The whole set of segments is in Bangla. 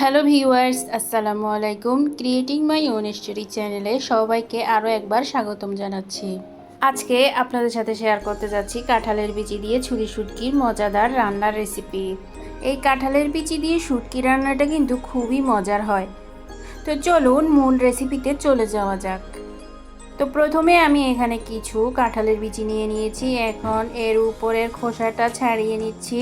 হ্যালো ভিউয়ার্স আসসালামু আলাইকুম ক্রিয়েটিং মাই ওন স্টোরি চ্যানেলে সবাইকে আরও একবার স্বাগতম জানাচ্ছি। আজকে আপনাদের সাথে শেয়ার করতে যাচ্ছি কাঁঠালের বিচি দিয়ে ছুরি শুটকির মজাদার রান্নার রেসিপি এই কাঁঠালের বিচি দিয়ে শুটকি রান্নাটা কিন্তু খুবই মজার হয়। তো চলুন মূল রেসিপিতে চলে যাওয়া যাক। তো প্রথমে আমি এখানে কিছু কাঁঠালের বিচি নিয়ে নিয়েছি। এখন এর উপরের খোসাটা ছাড়িয়ে নিচ্ছি।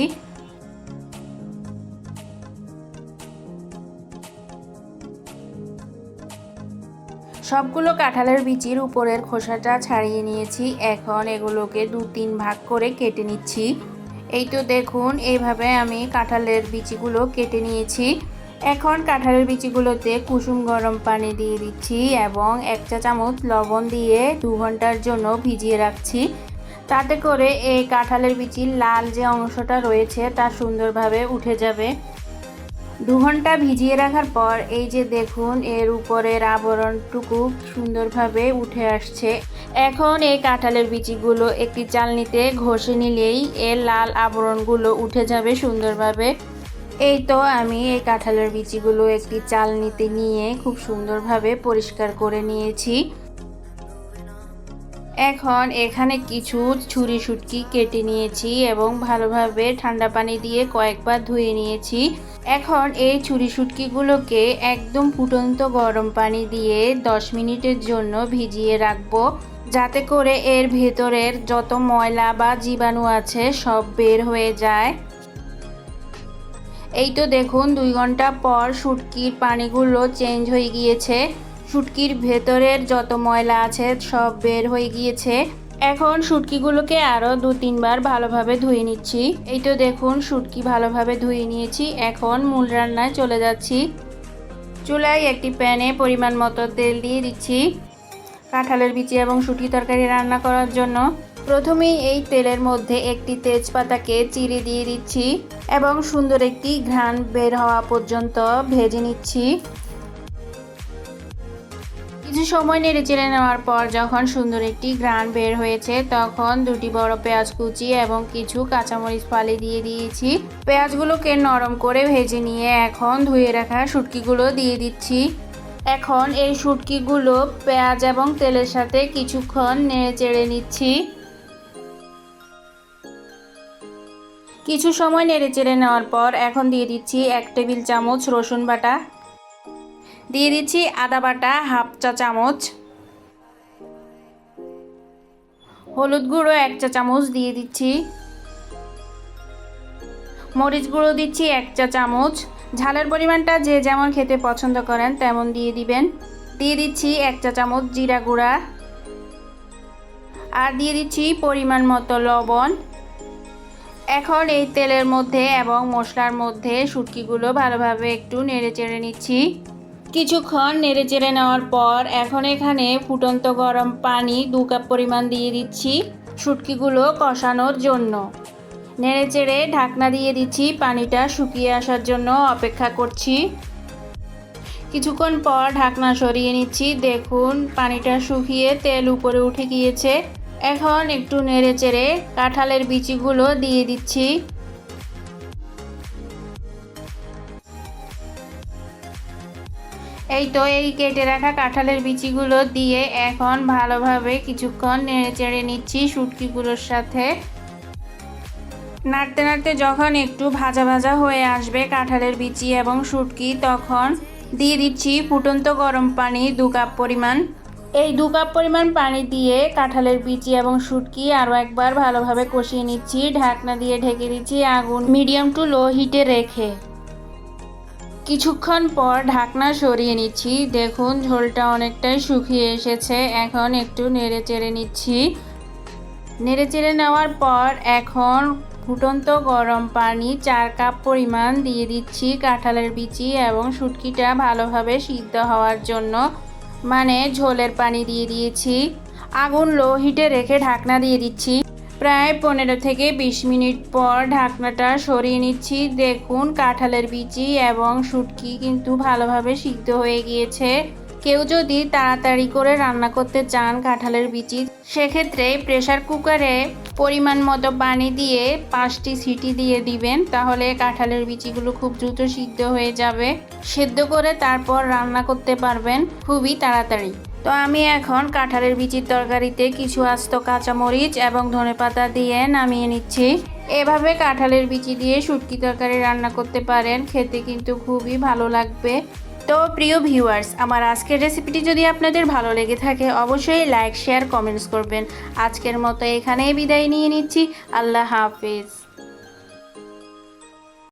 সবগুলো কাঁঠালের বিচির উপরের খোসাটা ছাড়িয়ে নিয়েছি। এখন এগুলোকে দু তিন ভাগ করে কেটে নিচ্ছি। এই তো দেখুন এইভাবে আমি কাঁঠালের বিচিগুলো কেটে নিয়েছি। এখন কাঁঠালের বিচিগুলোতে কুসুম গরম পানি দিয়ে দিচ্ছি এবং এক চা চামচ লবণ দিয়ে দু ঘণ্টার জন্য ভিজিয়ে রাখছি। তাতে করে এই কাঁঠালের বিচির লাল যে অংশটা রয়েছে তা সুন্দরভাবে উঠে যাবে। দু ঘণ্টা ভিজিয়ে রাখার পর এই যে দেখুন, এর উপরের আবরণটুকু সুন্দরভাবে উঠে আসছে। এখন এই কাঁঠালের বিচিগুলো একটি চালনিতে ঘষে নিলেই এর লাল আবরণগুলো উঠে যাবে সুন্দরভাবে। এই তো আমি এই কাঁঠালের বিচিগুলো একটি চালনিতে নিয়ে খুব সুন্দরভাবে পরিষ্কার করে নিয়েছি। এখন এখানে কিছু ছুরি শুটকি কেটে নিয়েছি এবং ভালোভাবে ঠান্ডা পানি দিয়ে কয়েকবার ধুয়ে নিয়েছি। এখন এই ছুরি শুটকিগুলোকে একদম ফুটন্ত গরম পানি দিয়ে 10 মিনিটের জন্য ভিজিয়ে রাখব, যাতে করে এর ভেতরের যত ময়লা বা জীবাণু আছে সব বের হয়ে যায়। এই তো দেখুন, দুই ঘণ্টা পর শুটকির পানিগুলো চেঞ্জ হয়ে গিয়েছে। শুটকির ভেতরের যত ময়লা আছে সব বের হয়ে গিয়েছে। এখন শুটকিগুলোকে আরও দু তিনবার ভালোভাবে ধুয়ে নিচ্ছি। এই তো দেখুন, শুটকি ভালোভাবে ধুয়ে নিয়েছি। এখন মূল রান্নায় চলে যাচ্ছি। চুলায় একটি প্যানে পরিমাণ মতো তেল দিয়ে দিচ্ছি। কাঁঠালের বিচি এবং শুটকি তরকারি রান্না করার জন্য। প্রথমেই এই তেলের মধ্যে একটি তেজপাতাকে চিড়ে দিয়ে দিচ্ছি এবং সুন্দর একটি ঘ্রাণ বের হওয়া পর্যন্ত ভেজে নিচ্ছি। কিছু সময় নেড়ে চেড়ে নেওয়ার পর যখন সুন্দর একটি গ্রান বের হয়েছে, তখন দুটি বড় পেঁয়াজ কুচি এবং কিছু কাঁচামরিচ ফালি দিয়ে দিয়েছি। পেঁয়াজগুলোকে নরম করে ভেজে নিয়ে এখন ধুয়ে রাখা শুটকিগুলো দিয়ে দিচ্ছি। এখন এই শুটকিগুলো পেঁয়াজ এবং তেলের সাথে কিছুক্ষণ নেড়ে চেড়ে নিচ্ছি। কিছু সময় নেড়ে চেড়ে নেওয়ার পর এখন দিয়ে দিচ্ছি এক টেবিল চামচ রসুন বাটা। দিয়ে দিচ্ছি আদা বাটা, হাফ চা চামচ। হলুদ গুঁড়ো এক চা চামচ দিয়ে দিচ্ছি। মরিচ গুঁড়ো দিচ্ছি এক চা চামচ। ঝালের পরিমাণটা যে যেমন খেতে পছন্দ করেন তেমন দিয়ে দিবেন। দিয়ে দিচ্ছি এক চা চামচ জিরা গুঁড়া। আর দিয়ে দিচ্ছি পরিমাণ মতো লবণ। এখন এই তেলের মধ্যে এবং মশলার মধ্যে শুটকিগুলো ভালোভাবে একটু নেড়ে চেড়ে নিচ্ছি। কিছুক্ষণ নেড়ে চেড়ে নেওয়ার পর এখন এখানে ফুটন্ত গরম পানি দু কাপ পরিমাণ দিয়ে দিচ্ছি শুটকিগুলো কষানোর জন্য। নেড়ে চেড়ে ঢাকনা দিয়ে দিচ্ছি পানিটা শুকিয়ে আসার জন্য অপেক্ষা করছি। কিছুক্ষণ পর ঢাকনা সরিয়ে নিচ্ছি। দেখুন, পানিটা শুকিয়ে তেল উপরে উঠে গিয়েছে। এখন একটু নেড়ে চেড়ে কাঁঠালের বিচিগুলো দিয়ে দিচ্ছি। এই তো এই কেটে রাখা কাঁঠালের বিচিগুলো দিয়ে এখন ভালোভাবে কিছুক্ষণ নেড়ে চেড়ে নিচ্ছি শুটকিগুলোর সাথে। নাড়তে নাড়তে যখন একটু ভাজা ভাজা হয়ে আসবে কাঁঠালের বিচি এবং শুটকি, তখন দিয়ে দিচ্ছি ফুটন্ত গরম পানি দু কাপ পরিমাণ। এই দু কাপ পরিমাণ পানি দিয়ে কাঁঠালের বিচি এবং শুটকি আরও একবার ভালোভাবে কষিয়ে নিচ্ছি। ঢাকনা দিয়ে ঢেকে দিচ্ছি আগুন মিডিয়াম টু লো হিটে রেখে। কিছুক্ষণ পর ঢাকনা সরিয়ে নিচ্ছি। দেখুন, ঝোলটা অনেকটাই শুকিয়ে এসেছে। এখন একটু নেড়ে চেড়ে নিচ্ছি। নেড়ে চেড়ে নেওয়ার পর এখন ফুটন্ত গরম পানি চার কাপ পরিমাণ দিয়ে দিচ্ছি কাঁঠালের বিচি এবং শুটকিটা ভালোভাবে সিদ্ধ হওয়ার জন্য। মানে ঝোলের পানি দিয়ে দিয়েছি। আগুন লো হিটে রেখে ঢাকনা দিয়ে দিচ্ছি। প্রায় পনেরো থেকে বিশ মিনিট পর ঢাকনাটা সরিয়ে নিচ্ছি। দেখুন, কাঁঠালের বিচি এবং শুটকি কিন্তু ভালোভাবে সিদ্ধ হয়ে গিয়েছে। কেউ যদি তাড়াতাড়ি করে রান্না করতে চান কাঁঠালের বিচি, সেক্ষেত্রে প্রেসার কুকারে পরিমাণ মতো পানি দিয়ে পাঁচটি সিটি দিয়ে দিবেন, তাহলে কাঁঠালের বিচিগুলো খুব দ্রুত সিদ্ধ হয়ে যাবে। সেদ্ধ করে তারপর রান্না করতে পারবেন খুবই তাড়াতাড়ি। তো আমি এখন কাঁঠালের বিচির তরকারিতে কিছু আস্ত কাঁচামরিচ এবং ধনেপাতা দিয়ে নামিয়ে নিচ্ছি। এভাবে কাঁঠালের বিচি দিয়ে শুটকি তরকারি রান্না করতে পারেন, খেতে কিন্তু খুবই ভালো লাগবে। তো প্রিয় ভিউয়ার্স, আমার আজকের রেসিপিটি যদি আপনাদের ভালো লেগে থাকে, অবশ্যই লাইক, শেয়ার, কমেন্টস করবেন। আজকের মতো এখানেই বিদায় নিয়ে নিচ্ছি। আল্লাহ হাফিজ।